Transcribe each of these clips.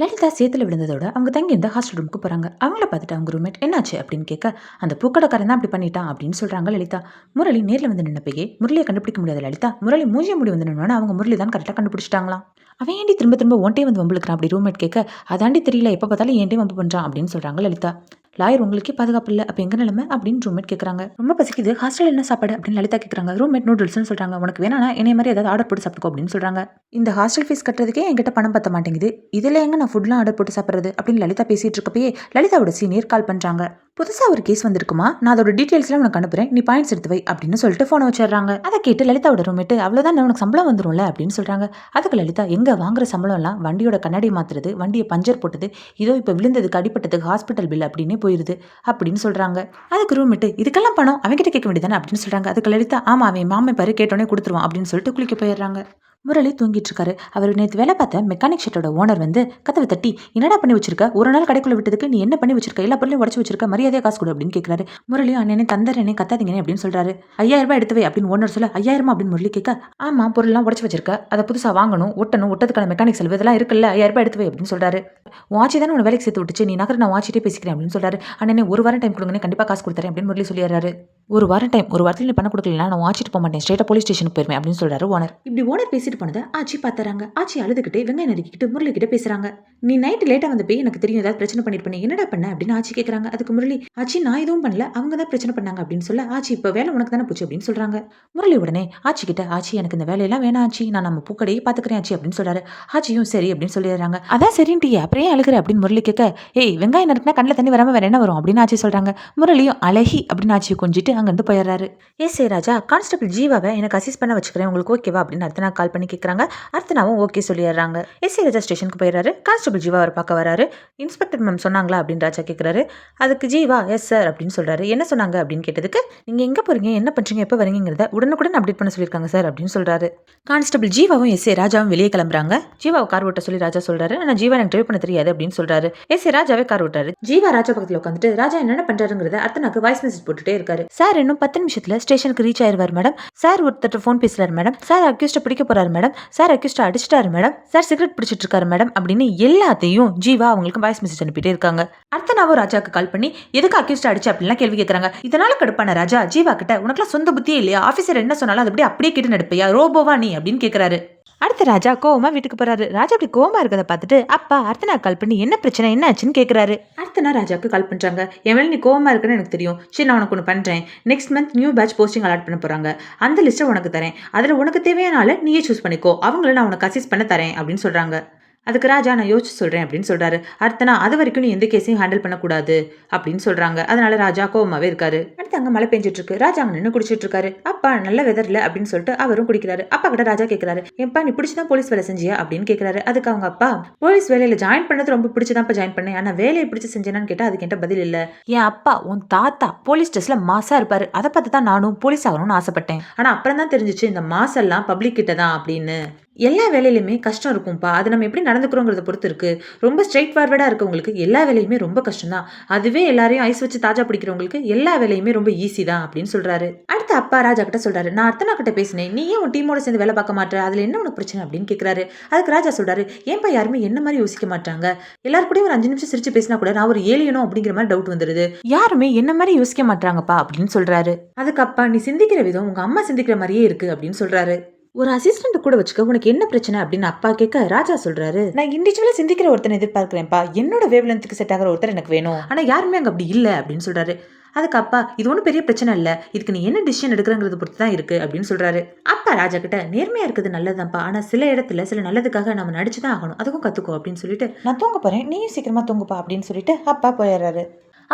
லலிதா சேத்துல விழுந்ததோட அவங்க தங்கி இருந்த ஹாஸ்டல் ரூமுக்கு போறாங்க. அவங்கள பார்த்துட்டு அவங்க ரூம்மேட் என்னாச்சு அப்படின்னு கேட்க அந்த பூக்கடைக்காரன் தான் அப்படி பண்ணிட்டான் அப்படின்னு சொல்றாங்க லலிதா. முரளி நேர்ல வந்து நின்னப்பையே முரளியை கண்டுபிடிக்க முடியாத லலிதா. முரளி மூஞ்சிய முடி வந்து நின்னோன்னு அவங்க முரளி தான் கரெக்டாக கண்டுபிடிச்சிட்டாங்களாம். அவன் ஏண்டி திரும்ப திரும்ப ஒன்டே வந்து வம்புழுக்கிறான் அப்படி ரூம்மேட் கேட்க? அதாண்டி தெரியல எப்போ பார்த்தாலும் ஏன்டே வம்பு பண்றான் அப்படின்னு சொல்றாங்க லலிதா. லாயர் உங்களுக்கே பாதுகாப்பு இல்லை அப்போ எங்கே நிலைமை? அப்படின்னு ரூம்மேட் கேட்குறாங்க ரொம்ப பசிக்குது. ஹாஸ்டல் என்ன சாப்பாடு? அப்படின்னு லலிதா கேட்குறாங்க ரூம்மேட் நூடுல்ஸ்னு சொல்கிறாங்க உனக்கு வேணா என்னை மாதிரி ஏதாவது ஆர்டர் போட்டு சாப்பிட்டுக்கோ அப்படின்னு சொல்கிறாங்க இந்த ஹாஸ்டல் ஃபீஸ் கட்டுறதுக்கே என்கிட்ட பணம் பத்த மாட்டேங்குது. இதில் எங்கே நான் ஃபுட்லாம் ஆர்டர் போட்டு சாப்பிட்றது? அப்படின்னு லலிதா பேசிகிட்டு இருக்கப்பயே லலிதாவோட சீனியர் கால் பண்ணுறாங்க புதுசாக ஒரு கேஸ் வந்திருக்குமா? நான் அதோட டீட்டெயில்ஸ்லாம் உனக்கு அனுப்புறேன். நீ பாயிண்ட்ஸ் எடுத்து வை அப்படின்னு சொல்லிட்டு ஃபோனை வச்சிடுறாங்க. அதை கேட்டு லலிதாவோட ரூம்மேட்டு அவ்வளோதான் உனக்கு சம்பளம் வந்துரும்ல? அப்படின்னு சொல்கிறாங்க அதுக்கு லலிதா எங்கே வாங்குற சம்பளம்லாம் வண்டியோட கண்ணாடி மாற்றுறது வண்டியை பஞ்சர் போட்டது இதோ இப்போ விழுந்ததுக்கு அடிப்பட்டதுக்கு ஹாஸ்பிட்டல் பில் அப்படின்னு போயிருது அப்படின்னு சொல்றாங்க. அதுக்கு ரூம்மேட்டு இதுக்கெல்லாம் பணம் அவன்கிட்ட கேட்க வேண்டியதானே அப்படின்னு சொல்றாங்க. அதுக்கு லலிதா ஆமா அவன் மாமன் பாரு கேட்டோன்னே கொடுத்துருவான் அப்படின்னு சொல்லிட்டு குளிக்க போயிடுறாங்க. முரளி தூங்கிட்டு இருக்காரு அவர் நேற்று வேலை பார்த்த மெக்கானிக் ஷெட்டோட ஓனர் வந்து கதவை தட்டி என்னடா பண்ணி வச்சிருக்க? ஒரு நாள் கடைக்குள்ள விட்டதுக்கு நீ என்ன பண்ணி வச்சிருக்க? எல்லா பொருளையும் உடச்சு வச்சிருக்க? மரியாதையா காசு கொடு அப்படின்னு கேட்குறாரு முரளி அண்ணனே தந்தரனே கத்தாதீங்கன்னு அப்படின்னு சொல்றாரு. ஐயாயிரம் ரூபாய் எடுத்து வை அப்படின்னு ஓனர் சொல்ல ஐயாயிரம்? அப்படின்னு முரளி கேட்க ஆமா பொருள்லாம் உடச்சு வச்சிருக்க. அதை புதுசா வாங்கணும் ஒட்டணும் ஒட்டதுக்கான மெக்கானிக் செலவு இதெல்லாம் இருக்குல்ல ஐயாயிரம் ரூபாய் எடுத்து வை அப்படின்னு சொல்றாரு. வாட்சி தானே உன வேலைக்கு சேர்த்து விட்டுச்சு? நீ நகர நான் வாட்சிட்டே பேசிக்கிறேன் அப்படின்னு சொல்றாரு. அண்ணனே ஒரு வாரம் டைம் கொடுங்கன்னு கண்டிப்பா காசு கொடுத்துறேன் அப்படின்னு முரளி சொல்லிடுறாரு. ஒரு வாரம் டைம் ஒரு வாரத்தில் நீ பண்ண கொடுக்கலனா நான் வாட்சிட்டு போக மாட்டேன். ஸ்ட்ரெயிட்டாக போலீஸ் ஸ்டேஷனுக்கு போயிருவேன் அப்படின்னு சொல்றாரு ஓனர் இப்படி ஓனர் பேசிட்டு போனதை ஆச்சி பார்த்துறாங்க. ஆச்சி அழுதுகிட்டு வெங்காயம் நறுக்கிட்டு முரளி கிட்ட பேசுறாங்க. நீ நைட்டு லேட்டா வந்து போய் எனக்கு தெரியும் ஏதாவது பிரச்சனை பண்ணிட்டு என்னடா பண்ண அப்படின்னு ஆச்சி கேட்கறாங்க அதுக்கு முரளி ஆச்சி நான் எதுவும் பண்ணல அவங்க தான் பிரச்சனை பண்ணாங்க அப்படின்னு சொல்ல ஆச்சி இப்போ வேலை உனக்கு தானே போச்சு அப்படின்னு சொல்றாங்க. முரளி உடனே ஆச்சி கிட்ட ஆச்சி எனக்கு இந்த வேலையெல்லாம் வேணாம் ஆச்சி நான் நம்ம பூக்கடையே பாத்துக்கிறேன் ஆச்சி அப்படின்னு சொல்றாரு. ஆச்சியும் சரி அப்படின்னு சொல்லிடுறாங்க. அதான் சரின்ட்டு அப்புறம் ஏன் அழுகிற அப்படின்னு முரளி கேட்க ஏய் வெங்காயம் நறுக்குனா கண்ணில் தண்ணி வராம வேற என்ன வரும்? அப்படின்னு ஆச்சி சொல்றாங்க. முரளியும் அழகி அப்படின்னு ஆச்சி கொஞ்சிட்டு அங்கிருந்து போயிடுறாரு. ஏ சேராஜா கான்ஸ்டபிள் ஜீவாவை எனக்கு அசிஸ்ட் பண்ண வச்சுக்கிறேன். உங்களுக்கு ஓகேவா அப்படின்னு அர்த்தனா கால் பண்ணி கேட்குறாங்க அர்த்தனாவும் ஓகே சொல்லிடுறாங்க. எஸ் ராஜா ஸ்டேஷனுக்கு போயிடுறாரு. கான்ஸ்டபிள் ஜீவா அவர் பார்க்க வராரு. இன்ஸ்பெக்டர் மேம் சொன்னாங்களா? அப்படின்னு ராஜா கேட்குறாரு அதுக்கு ஜீவா எஸ் சார் அப்படின்னு சொல்கிறாரு என்ன சொன்னாங்க? அப்படின்னு கேட்டதுக்கு நீங்கள் எங்கே போகிறீங்க என்ன பண்ணுறீங்க எப்போ வரீங்கிறத உடனுக்குடன் அப்டேட் பண்ண சொல்லியிருக்காங்க சார் அப்படின்னு சொல்கிறாரு கான்ஸ்டபிள் ஜீவாவும் எஸ் ஏ ராஜாவும் வெளியே கிளம்புறாங்க. ஜீவாவை கார் ஓட்ட சொல்லி ராஜா சொல்கிறாரு ஆனால் ஜீவா எனக்கு டிரைவ் பண்ண தெரியாது அப்படின்னு சொல்கிறாரு எஸ் ஏ ராஜாவே கார் ஓட்டாரு ஜீவா ராஜா பக்கத்தில் உட்காந்துட்டு ராஜா என்னென்ன பண்றாருங்கிறத அர்த்தனாக்கு வாய்ஸ் மெசேஜ் போட்டுட்டே இருக்காரு. சார் இன்னும் பத்து நிமிஷத்துல ஸ்டேஷனுக்கு ரீச் ஆயிருவார் மேடம் சார் ஒருத்தர் ஃபோன் பேசுறாரு மேடம் சார் அக்யூஸ்ட பிடிக்க போறாரு மேடம் சார் அக்யூஸ்ட அடிச்சிட்டாரு மேடம் சார் சிகரெட் பிடிச்சிட்டு இருக்காரு மேடம் அப்படின்னு எல்லாத்தையும் ஜீவா அவங்களுக்கு வாய்ஸ் மெசேஜ் அனுப்பிட்டே இருக்காங்க. அடுத்த அர்த்தனாவும் ராஜாக்கு கால் பண்ணி எதுக்கு அக்யூஸ்ட் அடிச்சு? அப்படின்னா கேள்வி கேட்கறாங்க இதனால கடுப்பான ராஜா ஜீவா கிட்ட உனக்குலாம் சொந்த புத்தியே இல்லையா? ஆஃபீஸர் என்ன சொன்னாலும் அது அப்படியே அப்படியே கேட்டு நடப்பையா? ரோபோவா நீ? அப்படின்னு கேட்கறாரு அடுத்த ராஜா கோவமா வீட்டுக்கு போறாரு. ராஜா அப்படி கோவமா இருக்கிறத பார்த்துட்டு அப்பா அர்த்தனா கால் பண்ணி என்ன பிரச்சனை என்ன ஆச்சுன்னு கேட்கறாரு அர்த்தனா ராஜாக்கு கால் பண்றாங்க. என் மேலே நீ கோவமா இருக்குன்னு எனக்கு தெரியும். சரி நான் உனக்கு ஒன்று பண்றேன். Next month new batch posting allot பண்ண போறாங்க. அந்த லிஸ்ட்டை உனக்கு தரேன். அதுல உனக்கு தேவையான ஆளை நீயே சூஸ் பண்ணிக்கோ. அவங்கள நான் உனக்கு அசிஸ்ட் பண்ண தரேன் அப்படின்னு சொல்றாங்க. அதுக்கு ராஜா நான் யோசிச்சு சொல்கிறேன் அப்படின்னு சொல்கிறாரு அர்த்தனா அது வரைக்கும் நீ எந்த கேஸையும் ஹேண்டில் பண்ணக்கூடாது அப்படின்னு சொல்கிறாங்க அதனால ராஜா கோவமாவே இருக்காரு. அடுத்து அங்கே மழை பெஞ்சிட்டு இருக்கு ராஜா அங்கே நின்று குடிச்சிட்டு இருக்காரு அப்பா நல்ல வெதர்ல அப்படின்னு சொல்லிட்டு அவரும் குடிக்கிறாரு. அப்பா கிட்ட ராஜா கேட்கிறாரு எப்பா நீ பிடிச்சதான் போலீஸ் வேலை செஞ்சியா? அப்படின்னு கேட்கிறாரு அதுக்கு அவங்க அப்பா போலீஸ் வேலையில் ஜாயின் பண்ணது ரொம்ப பிடிச்சதான் ஜாயின் பண்ணேன். ஆனால் வேலையை பிடிச்சி செஞ்சேனான்னு கேட்டால் அதுக்கு என்கிட்ட பதில் இல்லை. என் அப்பா உன் தாத்தா போலீஸ் ட்ரெஸ்ல மாசா இருப்பாரு. அதை பார்த்து தான் நானும் போலீஸ் ஆகணும்னு ஆசைப்பட்டேன். ஆனால் அப்புறம் தான் தெரிஞ்சிச்சு இந்த மாசெல்லாம் பப்ளிக் கிட்ட தான் அப்படின்னு. எல்லா வேலையிலுமே கஷ்டம் இருக்கும்ப்பா. அது நம்ம எப்படி நடந்துக்கிறோங்கிறத பொறுத்து இருக்கு. ரொம்ப ஸ்ட்ரெயிட் ஃபார்வர்டாக இருக்கவங்களுக்கு எல்லா வேலையுமே ரொம்ப கஷ்டம் தான் அதுவே எல்லாரையும் ஐஸ் வச்சு தாஜா பிடிக்கிறவங்களுக்கு எல்லா வேலையுமே ரொம்ப ஈஸி தான் அப்படின்னு சொல்றாரு. அடுத்து அப்பா ராஜா கிட்ட சொல்றாரு நான் அர்த்தனா கிட்ட பேசினேன். நீ ஏன் உன் டீமோட சேர்ந்து வேலை பார்க்க மாட்டேற? அதுல என்ன உனக்கு பிரச்சனை? அப்படின்னு கேட்கறாரு அதுக்கு ராஜா சொல்றாரு ஏன்பா யாருமே என்ன மாதிரி யோசிக்க மாட்டாங்க எல்லாரும் கூட ஒரு அஞ்சு நிமிஷம் சிரிச்சு பேசினா கூட நான் ஒரு ஏலியனோ அப்படிங்கிற மாதிரி டவுட் வந்துருது. யாருமே என்ன மாதிரி யோசிக்க மாட்டாங்கப்பா அப்படின்னு சொல்றாரு. அதுக்கு அப்பா நீ சிந்திக்கிற விதம் உங்க அம்மா சிந்திக்கிற மாதிரியே இருக்கு அப்படின்னு சொல்றாரு. ஒரு அசிஸ்டன்ட் கூட வச்சுக்க உனக்கு என்ன பிரச்சனை அப்படின்னு அப்பா கேட்க ராஜா சொல்றாரு. நான் இண்டிவிஜுவலா சிந்திக்கிற ஒருத்தனை எதிர்பார்க்கிறேன்ப்பா. என்னோட வேவ்லென்த்துக்கு செட் ஆகிற ஒருத்தர் எனக்கு வேணும். ஆனா யாருமே அங்க அப்படி இல்ல அப்படின்னு சொல்றாரு. அதுக்கு அப்பா இது ஒன்றும் பெரிய பிரச்சனை இல்லை. இதுக்கு நீ என்ன டிசிஷன் எடுக்கிறங்கிறது பொறுத்து தான் இருக்கு அப்படின்னு சொல்றாரு. அப்பா ராஜா கிட்ட நேர்மையா இருக்குது நல்லதுதான்ப்பா. ஆனா சில இடத்துல சில நல்லதுக்காக நம்ம நடிச்சு தான் ஆகணும். அதுக்கும் கத்துக்கோ அப்படின்னு சொல்லிட்டு நான் தூங்க போறேன். நீயும் சீக்கிரமா தூங்குப்பா அப்படின்னு சொல்லிட்டு அப்பா போயிடுறாரு.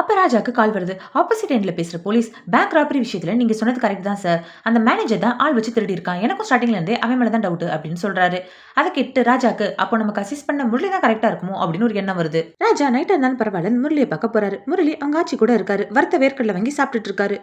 அப்போ ராஜாக்கு கால் வருது. ஆப்போசிட் எண்டில் பேசுற போலீஸ் பேங்க் ராபரி விஷயத்துல நீங்க சொன்னது கரெக்ட் தான் சார் அந்த மேனேஜர் தான் ஆள் வச்சு திருடி இருக்கான். எனக்கும் ஸ்டார்டிங்லேருந்தே அவன் மேல தான் டவுட் அப்படின்னு சொல்றாரு. அதை கேட்டு ராஜாக்கு அப்போ நமக்கு அசிஸ்ட் பண்ண முரளி தான் கரெக்டாக இருக்குமோ அப்படின்னு ஒரு எண்ணம் வருது. ராஜா நைட் இருந்தாலும் பரவாயில்ல முரளியை பார்க்க போறாரு. முரளி அவங்க ஆட்சி கூட இருக்காரு. வறுத்த வேர்க்கடலை வாங்கி சாப்பிட்டுட்டு இருக்காரு.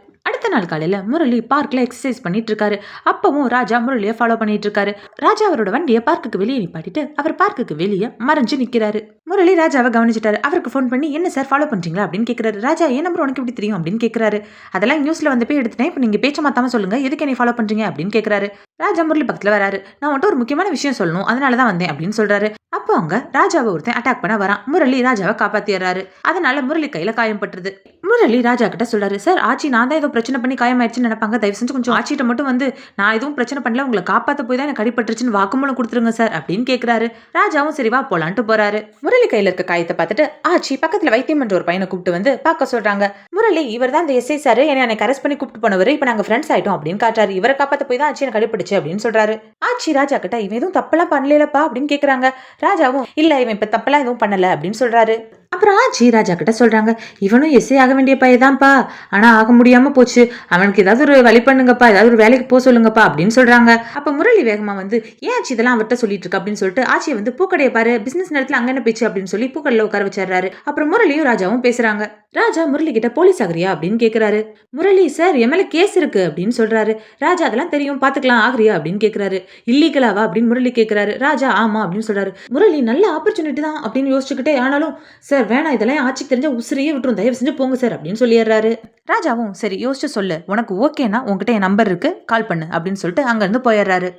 நாள் காலையில முரளி பார்க்ல எக்ஸசைஸ் பண்ணிட்டு இருக்காரு. அப்பவும் ராஜா முரளியை ஃபாலோ பண்ணிட்டு இருக்காரு. ராஜா அவரோட வண்டியை பார்க்குக்கு வெளியே நிப்பாட்டிட்டு அவர் பார்க்குக்கு வெளியே மறைஞ்சு நிக்கிறாரு. முரளி ராஜாவை கவனிச்சிட்டாரு. அவருக்கு ஃபோன் பண்ணி என்ன சார் ஃபாலோ பண்றீங்களா? அப்படின்னு கேட்குறாரு ராஜா ஏன் நம்பர் உனக்கு எப்படி தெரியும்? அப்படின்னு கேட்கிறாரு அதெல்லாம் நியூஸ்ல வந்து போய் எடுத்துட்டேன். இப்போ நீங்க பேச்சை மாத்தாம சொல்லுங்க. எதுக்கு என்னை ஃபாலோ பண்றீங்க? அப்படின்னு கேட்கிறாரு ராஜா முரளி பக்கத்தில் வராரு. நான் உன்ட்ட ஒரு முக்கியமான விஷயம் சொல்லணும். அதனால தான் வந்தேன் அப்படின்னு சொல்கிறாரு அப்போ அவங்க ராஜாவை ஒருத்தன் அட்டாக் பண்ண வரான். முரளி ராஜாவை காப்பாத்திடுறாரு. அதனால முரளி கையில காயம் பட்டுருது. முரளி ராஜா கிட்ட சொல்றாரு சார் ஆச்சி நான் தான் ஏதோ பிரச்சனை பண்ணி காயமாயிடுச்சுன்னு நினைப்பாங்க. தயவு செஞ்சு கொஞ்சம் ஆச்சிட்ட மட்டும் வந்து நான் எதுவும் பிரச்சனை பண்ணல. உங்களை காப்பாத்த போய் தான் எனக்கு அடிபட்டுருச்சுன்னு வாக்குமூலம் கொடுத்துருங்க சார் அப்படின்னு கேக்குறாரு. ராஜாவும் சரி வா போலான்ட்டு போறாரு. முரளி கையில இருக்க காயத்தை பார்த்துட்டு ஆச்சி பக்கத்துல வைத்தியம் என்ற ஒரு பையனை கூப்பிட்டு வந்து பார்க்க சொல்றாங்க. முரளி இவர் தான் இந்த எஸ்ஐ சார். என்னை எனக்கு அரெஸ்ட் பண்ணி கூப்பிட்டு போனவர். இப்போ நாங்க ஃப்ரெண்ட்ஸ் ஆயிட்டோம் அப்படின்னு காட்டுறாரு. இவரை காப்பாத்த போய் தான் ஆச்சி எனக்கு போயிடுச்சு அப்படின்னு சொல்றாரு. ஆச்சி ராஜா கிட்ட இவன் எதுவும் தப்பெல்லாம் பண்ணலப்பா அப்படின்னு கேக்குறாங்க. ராஜாவும் இல்ல இவன் இப்ப தப்பெல்லாம் எதுவும் பண்ணல அப்படின்னு சொல்றாரு. அப்புறம் ஆச்சி ராஜா கிட்ட சொல்றாங்க இவனும் எஸ்ஏ ஆக வேண்டிய பையதான்ப்பா ஆனா ஆக முடியாம போச்சு. அவனுக்கு ஏதாவது ஒரு வழி பண்ணுங்கப்பா. ஏதாவது ஒரு வேலைக்கு போக சொல்லுங்கப்பா அப்படின்னு சொல்றாங்க. அப்ப முரளி வேகமா வந்து ஏன் ஆச்சி இதெல்லாம் அவர்கிட்ட சொல்லிட்டு இருக்கு? அப்படின்னு சொல்லிட்டு ஆச்சியை வந்து பூக்கடையை பாரு. பிசினஸ் நேரத்துல அங்க என்ன பேச்சு? அப்படின்னு சொல்லி பூக்கடையில உட்கார வச்சிடுறாரு. அப்புறம் முரளியும் ராஜாவும் பேசுறாங்க. ராஜா முரளி கிட்ட போலீஸ் ஆகுறியா அப்படின்னு கேட்குறாரு முரளி சார் என் மேலே கேஸ் இருக்கு அப்படின்னு சொல்றாரு. ராஜா அதெல்லாம் தெரியும். பாத்துக்கலாம். ஆகிறியா? அப்படின்னு கேட்குறாரு இல்லீகலாவா அப்படின்னு முரளி கேட்குறாரு ராஜா ஆமா அப்படின்னு சொல்றாரு. முரளி நல்ல ஆப்பர்ச்சுனிட்டி தான் அப்படின்னு யோசிச்சுக்கிட்டே ஆனாலும் சார் வேணாம். இதெல்லாம் ஆட்சிக்கு தெரிஞ்சா உசிரியே விட்டுரும். தயவு செஞ்சு போங்க சார் அப்படின்னு சொல்லிடுறாரு. ராஜாவும் சரி யோசிச்சு சொல்லு. உனக்கு ஓகேனா உங்ககிட்ட என் நம்பர் இருக்கு. கால் பண்ணு அப்படின்னு சொல்லிட்டு அங்கேருந்து போயிடுறாரு.